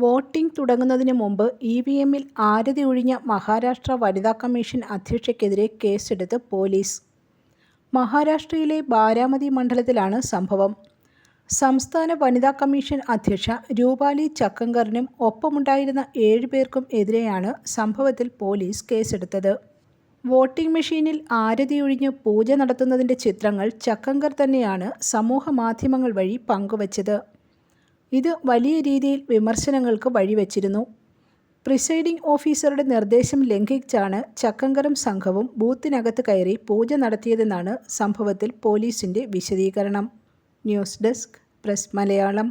Voting തുടങ്ങുന്നതിന് മുമ്പ് E V എമ്മിൽ ആരതി ഒഴിഞ്ഞ മഹാരാഷ്ട്ര വനിതാ കമ്മീഷൻ അധ്യക്ഷയ്ക്കെതിരെ കേസെടുത്ത് പോലീസ്. മഹാരാഷ്ട്രയിലെ ബാരാമതി മണ്ഡലത്തിലാണ് സംഭവം. സംസ്ഥാന വനിതാ കമ്മീഷൻ അധ്യക്ഷ രൂപാലി ചക്കങ്കറിനും ഒപ്പമുണ്ടായിരുന്ന ഏഴുപേർക്കും എതിരെയാണ് സംഭവത്തിൽ പോലീസ് കേസെടുത്തത്. വോട്ടിംഗ് മെഷീനിൽ ആരതിയൊഴിഞ്ഞ് പൂജ നടത്തുന്നതിന്റെ ചിത്രങ്ങൾ ചക്കങ്കർ തന്നെയാണ് സമൂഹ മാധ്യമങ്ങൾ വഴി പങ്കുവച്ചത്. ഇത് വലിയ രീതിയിൽ വിമർശനങ്ങൾക്ക് വഴിവെച്ചിരുന്നു. പ്രിസൈഡിംഗ് ഓഫീസറുടെ നിർദ്ദേശം ലംഘിച്ചാണ് ചക്കങ്കരം സംഘവും ബൂത്തിനകത്ത് കയറി പൂജ നടത്തിയതെന്നാണ് സംഭവത്തിൽ പോലീസിന്റെ വിശദീകരണം. News desk press Malayalam.